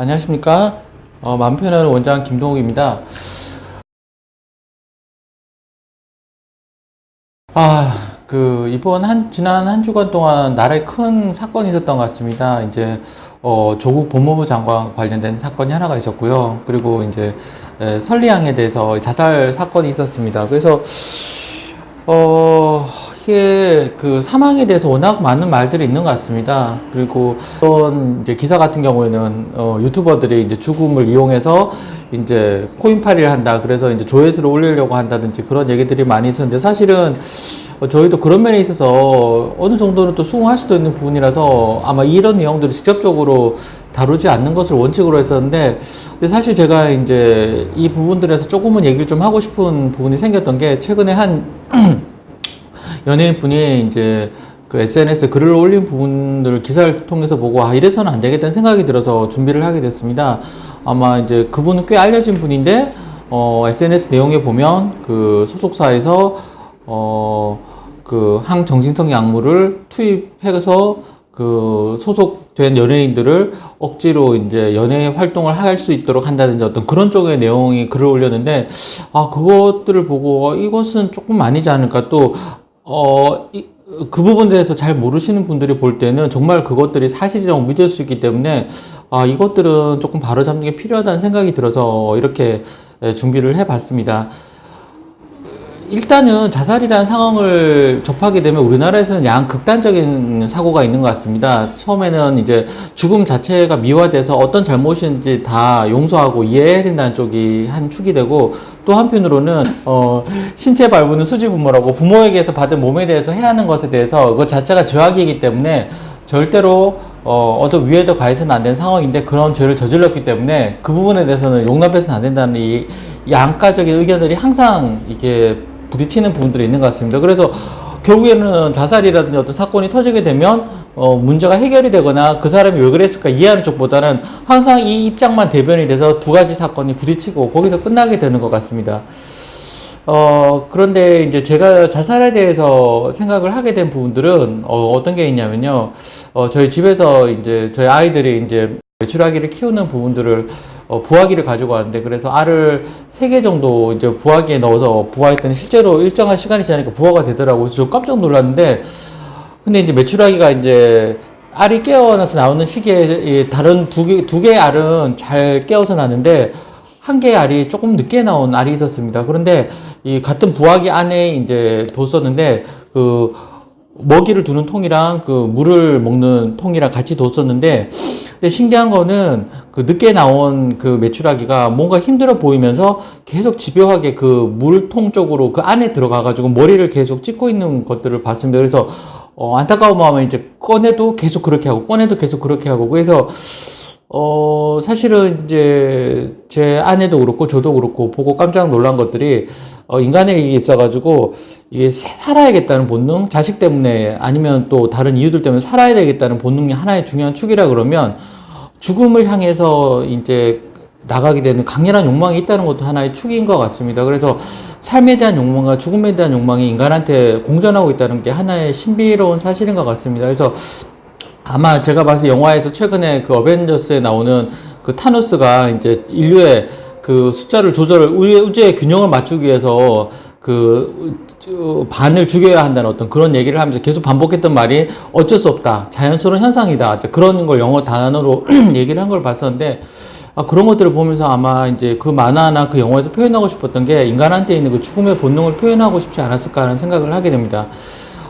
안녕하십니까. 어, 맘편하는 원장 김동욱입니다. 아, 그, 이번 한, 지난 한 주간 동안 나라에 큰 사건이 있었던 것 같습니다. 이제, 어, 조국 법무부 장관 관련된 사건이 하나가 있었고요. 그리고 이제, 에, 설리양에 대해서 자살 사건이 있었습니다. 그래서, 어, 이게 그 사망에 대해서 워낙 많은 말들이 있는 것 같습니다. 그리고 어떤 이제 기사 같은 경우에는 어, 유튜버들이 이제 죽음을 이용해서 이제 코인팔이를 한다. 그래서 이제 조회수를 올리려고 한다든지 그런 얘기들이 많이 있었는데 사실은 어, 저희도 그런 면에 있어서 어느 정도는 또 수긍할 수도 있는 부분이라서 아마 이런 내용들을 직접적으로 다루지 않는 것을 원칙으로 했었는데 사실 제가 이제 이 부분들에서 조금은 얘기를 좀 하고 싶은 부분이 생겼던 게 최근에 한 연예인 분이 이제 그 SNS에 글을 올린 부분들을 기사를 통해서 보고 아 이래서는 안 되겠다는 생각이 들어서 준비를 하게 됐습니다. 아마 이제 그분은 꽤 알려진 분인데 어 SNS 내용에 보면 그 소속사에서 어 그 항정신성 약물을 투입해서 그 소속된 연예인들을 억지로 이제 연예 활동을 할 수 있도록 한다든지 어떤 그런 쪽의 내용이 글을 올렸는데 아 그것들을 보고 어, 이것은 조금 아니지 않을까 또 어, 이, 그 부분에 대해서 잘 모르시는 분들이 볼 때는 정말 그것들이 사실이라고 믿을 수 있기 때문에 아, 이것들은 조금 바로잡는 게 필요하다는 생각이 들어서 이렇게 예, 준비를 해 봤습니다. 일단은 자살이라는 상황을 접하게 되면 우리나라에서는 양 극단적인 사고가 있는 것 같습니다. 처음에는 이제 죽음 자체가 미화돼서 어떤 잘못인지 다 용서하고 이해해야 된다는 쪽이 한 축이 되고 또 한편으로는 어 신체 발부는 수지 부모라고 부모에게서 받은 몸에 대해서 해야 하는 것에 대해서 그 자체가 죄악이기 때문에 절대로 어, 어떤 위에도 가해서는 안 되는 상황인데 그런 죄를 저질렀기 때문에 그 부분에 대해서는 용납해서는 안 된다는 이 양가적인 의견들이 항상 이게 부딪히는 부분들이 있는 것 같습니다. 그래서 결국에는 자살이라든지 어떤 사건이 터지게 되면 어, 문제가 해결이 되거나 그 사람이 왜 그랬을까 이해하는 쪽보다는 항상 이 입장만 대변이 돼서 두 가지 사건이 부딪히고 거기서 끝나게 되는 것 같습니다. 어, 그런데 이제 제가 자살에 대해서 생각을 하게 된 부분들은 어, 어떤 게 있냐면요. 어, 저희 집에서 이제 저희 아이들이 이제 외출하기를 키우는 부분들을 어, 부화기를 가지고 왔는데 그래서 알을 세 개 정도 이제 부화기에 넣어서 부화했더니 실제로 일정한 시간이 지나니까 부화가 되더라고요. 그래서 저 깜짝 놀랐는데 근데 이제 메추라기가 이제 알이 깨어나서 나오는 시기에 이 다른 두 개, 두 개의 알은 잘 깨어서 나는데 한 개의 알이 조금 늦게 나온 알이 있었습니다. 그런데 이 같은 부화기 안에 이제 뒀었는데 그 먹이를 두는 통이랑 그 물을 먹는 통이랑 같이 뒀었는데 근데 신기한 거는 그 늦게 나온 그 메추라기가 뭔가 힘들어 보이면서 계속 집요하게 그 물통 쪽으로 그 안에 들어가 가지고 머리를 계속 찍고 있는 것들을 봤습니다. 그래서 어, 안타까운 마음에 이제 꺼내도 계속 그렇게 하고 꺼내도 계속 그렇게 하고 그래서 어, 사실은 이제 제 아내도 그렇고 저도 그렇고 보고 깜짝 놀란 것들이 어, 인간에게 있어가지고 이게 살아야겠다는 본능, 자식 때문에 아니면 또 다른 이유들 때문에 살아야 되겠다는 본능이 하나의 중요한 축이라 그러면 죽음을 향해서 이제 나가게 되는 강렬한 욕망이 있다는 것도 하나의 축인 것 같습니다. 그래서 삶에 대한 욕망과 죽음에 대한 욕망이 인간한테 공존하고 있다는 게 하나의 신비로운 사실인 것 같습니다. 그래서 아마 제가 봐서 영화에서 최근에 그 어벤져스에 나오는 그 타노스가 이제 인류의 그 숫자를 조절을 우주의, 균형을 맞추기 위해서 그 어, 반을 죽여야 한다는 어떤 그런 얘기를 하면서 계속 반복했던 말이 어쩔 수 없다 자연스러운 현상이다 그런 걸 영어 단어로 얘기를 한 걸 봤었는데 아, 그런 것들을 보면서 아마 이제 그 만화나 그 영화에서 표현하고 싶었던 게 인간한테 있는 그 죽음의 본능을 표현하고 싶지 않았을까 하는 생각을 하게 됩니다.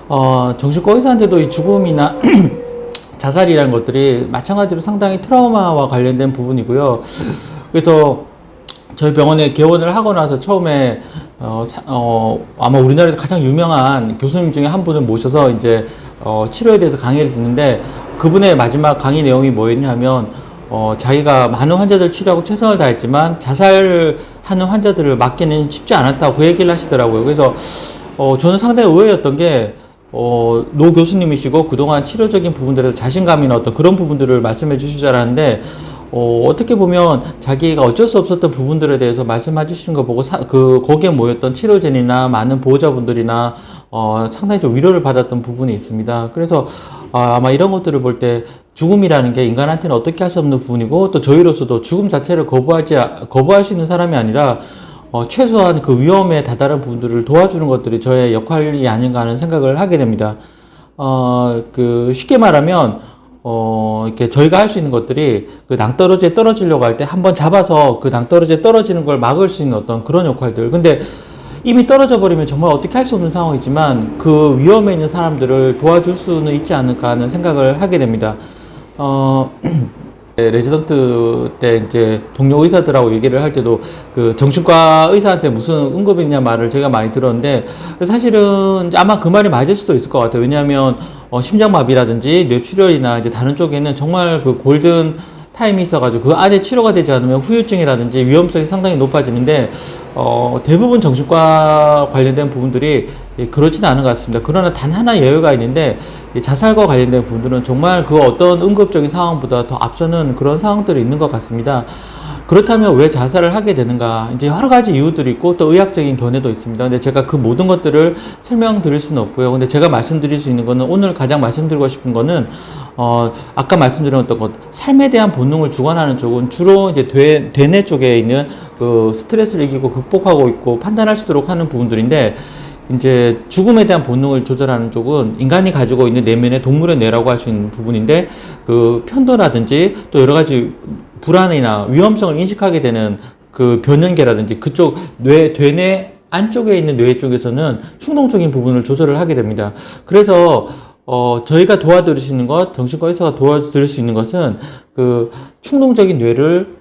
어, 정신과 의사한테도 이 죽음이나 자살이라는 것들이 마찬가지로 상당히 트라우마와 관련된 부분이고요. 그래서 저희 병원에 개원을 하고 나서 처음에 어, 사- 어, 아마 우리나라에서 가장 유명한 교수님 중에 한 분을 모셔서 이제 어, 치료에 대해서 강의를 듣는데 그분의 마지막 강의 내용이 뭐였냐면 어, 자기가 많은 환자들 치료하고 최선을 다했지만 자살하는 환자들을 막기는 쉽지 않았다고 그 얘기를 하시더라고요. 그래서 어, 저는 상당히 의외였던 게 어, 노 교수님이시고 그동안 치료적인 부분들에서 자신감이나 어떤 그런 부분들을 말씀해 주실 줄 알았는데 어, 어떻게 보면 자기가 어쩔 수 없었던 부분들에 대해서 말씀해 주신 거 보고 사, 그 거기에 모였던 치료진이나 많은 보호자분들이나 어, 상당히 좀 위로를 받았던 부분이 있습니다. 그래서 아, 아마 이런 것들을 볼 때 죽음이라는 게 인간한테는 어떻게 할 수 없는 부분이고 또 저희로서도 죽음 자체를 거부하지 거부할 수 있는 사람이 아니라 어, 최소한 그 위험에 다다른 부분들을 도와주는 것들이 저의 역할이 아닌가 하는 생각을 하게 됩니다. 어, 그 쉽게 말하면 어, 이렇게 저희가 할 수 있는 것들이 그 낭떠러지에 떨어지려고 할 때 한번 잡아서 그 낭떠러지에 떨어지는 걸 막을 수 있는 어떤 그런 역할들. 근데 이미 떨어져 버리면 정말 어떻게 할 수 없는 상황이지만 그 위험에 있는 사람들을 도와줄 수는 있지 않을까 하는 생각을 하게 됩니다. 어, 네, 레지던트 때 이제 동료 의사들하고 얘기를 할 때도 그 정신과 의사한테 무슨 응급이냐 말을 제가 많이 들었는데 사실은 아마 그 말이 맞을 수도 있을 것 같아요. 왜냐하면 어, 심장마비라든지 뇌출혈이나 이제 다른 쪽에는 정말 그 골든 타임이 있어가지고 그 안에 치료가 되지 않으면 후유증이라든지 위험성이 상당히 높아지는데 어, 대부분 정신과 관련된 부분들이 예, 그렇지는 않은 것 같습니다. 그러나 단 하나 예외가 있는데 이 자살과 관련된 부분들은 정말 그 어떤 응급적인 상황보다 더 앞서는 그런 상황들이 있는 것 같습니다. 그렇다면 왜 자살을 하게 되는가? 이제 여러 가지 이유들이 있고 또 의학적인 견해도 있습니다. 근데 제가 그 모든 것들을 설명드릴 수는 없고요. 근데 제가 말씀드릴 수 있는 거는 오늘 가장 말씀드리고 싶은 거는 어, 아까 말씀드렸던 것, 삶에 대한 본능을 주관하는 쪽은 주로 이제 뇌, 뇌내 쪽에 있는 그 스트레스를 이기고 극복하고 있고 판단할 수 있도록 하는 부분들인데 이제 죽음에 대한 본능을 조절하는 쪽은 인간이 가지고 있는 내면의 동물의 뇌라고 할 수 있는 부분인데 그 편도라든지 또 여러 가지 불안이나 위험성을 인식하게 되는 그 변연계라든지 그쪽 뇌, 뇌내 안쪽에 있는 뇌 쪽에서는 충동적인 부분을 조절을 하게 됩니다. 그래서 어, 저희가 도와드릴 수 있는 것, 정신과 의사가 도와드릴 수 있는 것은 그 충동적인 뇌를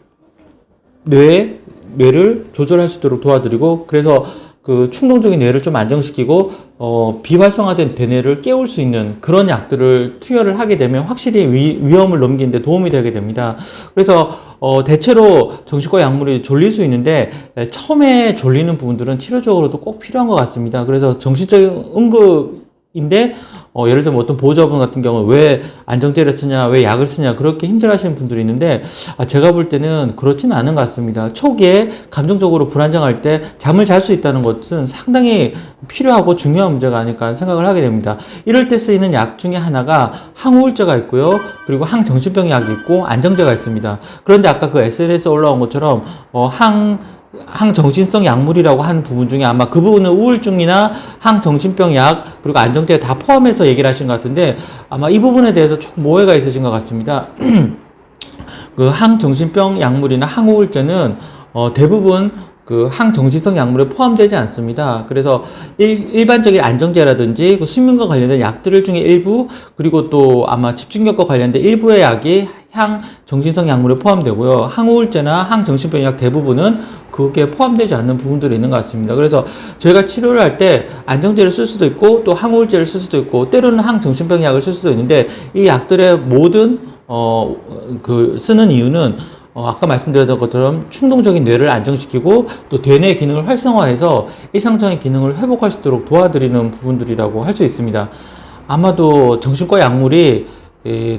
뇌 뇌를 조절할 수 있도록 도와드리고 그래서 그 충동적인 뇌를 좀 안정시키고 어, 비활성화된 대뇌를 깨울 수 있는 그런 약들을 투여를 하게 되면 확실히 위, 위험을 넘기는데 도움이 되게 됩니다. 그래서 어, 대체로 정신과 약물이 졸릴 수 있는데 에, 처음에 졸리는 부분들은 치료적으로도 꼭 필요한 것 같습니다. 그래서 정신적인 응급인데 어, 예를 들면 어떤 보호자분 같은 경우는 왜 안정제를 쓰냐, 왜 약을 쓰냐, 그렇게 힘들어 하시는 분들이 있는데, 아, 제가 볼 때는 그렇지는 않은 것 같습니다. 초기에 감정적으로 불안정할 때 잠을 잘 수 있다는 것은 상당히 필요하고 중요한 문제가 아닐까 생각을 하게 됩니다. 이럴 때 쓰이는 약 중에 하나가 항우울제가 있고요. 그리고 항정신병 약이 있고 안정제가 있습니다. 그런데 아까 그 SNS에 올라온 것처럼, 어, 항, 항정신성 약물이라고 한 부분 중에 아마 그 부분은 우울증이나 항정신병 약 그리고 안정제 다 포함해서 얘기를 하신 것 같은데 아마 이 부분에 대해서 조금 오해가 있으신 것 같습니다. 그 항정신병 약물이나 항우울제는 어, 대부분 그 항정신성 약물에 포함되지 않습니다. 그래서 일, 반적인 안정제라든지 그 수면과 관련된 약들 중에 일부 그리고 또 아마 집중력과 관련된 일부의 약이 항정신성 약물에 포함되고요. 항우울제나 항정신병 약 대부분은 그게 포함되지 않는 부분들이 있는 것 같습니다. 그래서 저희가 치료를 할 때 안정제를 쓸 수도 있고 또 항우울제를 쓸 수도 있고 때로는 항정신병 약을 쓸 수도 있는데 이 약들의 모든 어 그 쓰는 이유는 어, 아까 말씀드렸던 것처럼 충동적인 뇌를 안정시키고 또 뇌내 기능을 활성화해서 일상적인 기능을 회복할 수 있도록 도와드리는 부분들이라고 할 수 있습니다. 아마도 정신과 약물이 에,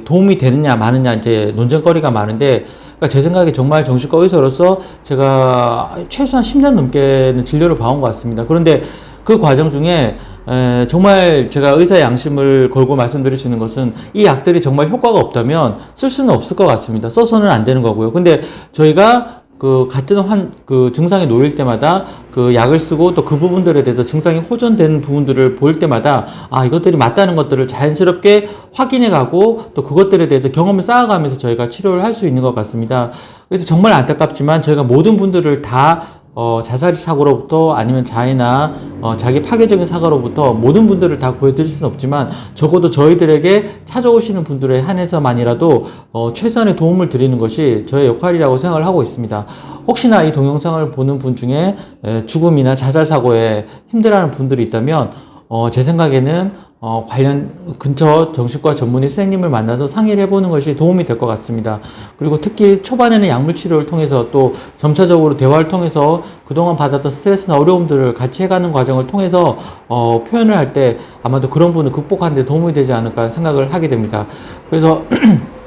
도움이 되느냐 마느냐 이제 논쟁거리가 많은데 그러니까 제 생각에 정말 정신과 의사로서 제가 최소한 10년 넘게는 진료를 봐온 것 같습니다. 그런데 그 과정 중에 에, 정말 제가 의사의 양심을 걸고 말씀드릴 수 있는 것은 이 약들이 정말 효과가 없다면 쓸 수는 없을 것 같습니다. 써서는 안 되는 거고요. 근데 저희가 그 같은 환, 그 증상이 놓일 때마다 그 약을 쓰고 또 그 부분들에 대해서 증상이 호전된 부분들을 볼 때마다 아, 이것들이 맞다는 것들을 자연스럽게 확인해 가고 또 그것들에 대해서 경험을 쌓아가면서 저희가 치료를 할 수 있는 것 같습니다. 그래서 정말 안타깝지만 저희가 모든 분들을 다 어, 자살 사고로부터 아니면 자해나 어, 자기 파괴적인 사고로부터 모든 분들을 다 구해드릴 수는 없지만 적어도 저희들에게 찾아오시는 분들에 한해서만이라도 어, 최선의 도움을 드리는 것이 저의 역할이라고 생각을 하고 있습니다. 혹시나 이 동영상을 보는 분 중에 에, 죽음이나 자살 사고에 힘들어하는 분들이 있다면 어, 제 생각에는 어, 관련 근처 정신과 전문의 선생님을 만나서 상의를 해보는 것이 도움이 될 것 같습니다. 그리고 특히 초반에는 약물 치료를 통해서 또 점차적으로 대화를 통해서 그동안 받았던 스트레스나 어려움들을 같이 해가는 과정을 통해서 어, 표현을 할 때 아마도 그런 부분을 극복하는 데 도움이 되지 않을까 생각을 하게 됩니다. 그래서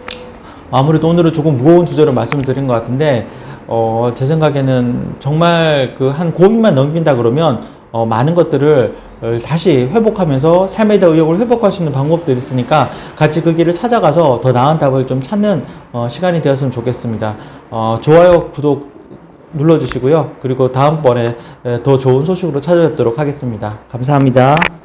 아무래도 오늘은 조금 무거운 주제로 말씀을 드린 것 같은데 어, 제 생각에는 정말 그 한 고비만 넘긴다 그러면 어, 많은 것들을 어, 다시 회복하면서 삶에 대한 의욕을 회복할 수 있는 방법들이 있으니까 같이 그 길을 찾아가서 더 나은 답을 좀 찾는 어, 시간이 되었으면 좋겠습니다. 어, 좋아요, 구독 눌러주시고요. 그리고 다음번에 에, 더 좋은 소식으로 찾아뵙도록 하겠습니다. 감사합니다.